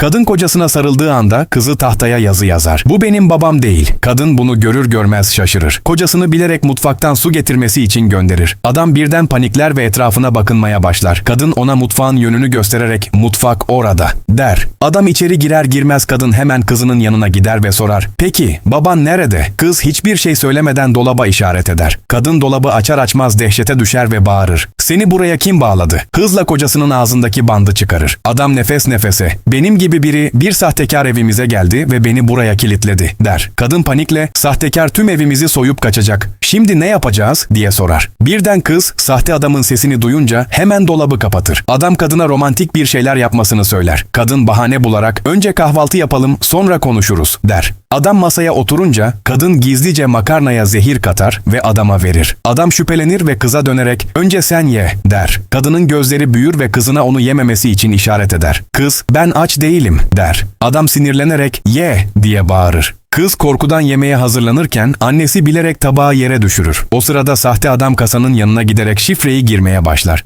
Kadın kocasına sarıldığı anda kızı tahtaya yazı yazar. Bu benim babam değil. Kadın bunu görür görmez şaşırır. Kocasını bilerek mutfaktan su getirmesi için gönderir. Adam birden panikler ve etrafına bakınmaya başlar. Kadın ona mutfağın yönünü göstererek mutfak orada der. Adam içeri girer girmez kadın hemen kızının yanına gider ve sorar. Peki baban nerede? Kız hiçbir şey söylemeden dolaba işaret eder. Kadın dolabı açar açmaz dehşete düşer ve bağırır. Seni buraya kim bağladı? Hızla kocasının ağzındaki bandı çıkarır. Adam nefes nefese. Benim gibi biri bir sahtekar evimize geldi ve beni buraya kilitledi der. Kadın panikle sahtekar tüm evimizi soyup kaçacak. Şimdi ne yapacağız diye sorar. Birden kız sahte adamın sesini duyunca hemen dolabı kapatır. Adam kadına romantik bir şeyler yapmasını söyler. Kadın bahane bularak önce kahvaltı yapalım sonra konuşuruz der. Adam masaya oturunca kadın gizlice makarnaya zehir katar ve adama verir. Adam şüphelenir ve kıza dönerek önce sen ye der. Kadının gözleri büyür ve kızına onu yememesi için işaret eder. Kız ben aç değilim der. Adam sinirlenerek ye diye bağırır. Kız korkudan yemeğe hazırlanırken annesi bilerek tabağı yere düşürür. O sırada sahte adam kasanın yanına giderek şifreyi girmeye başlar.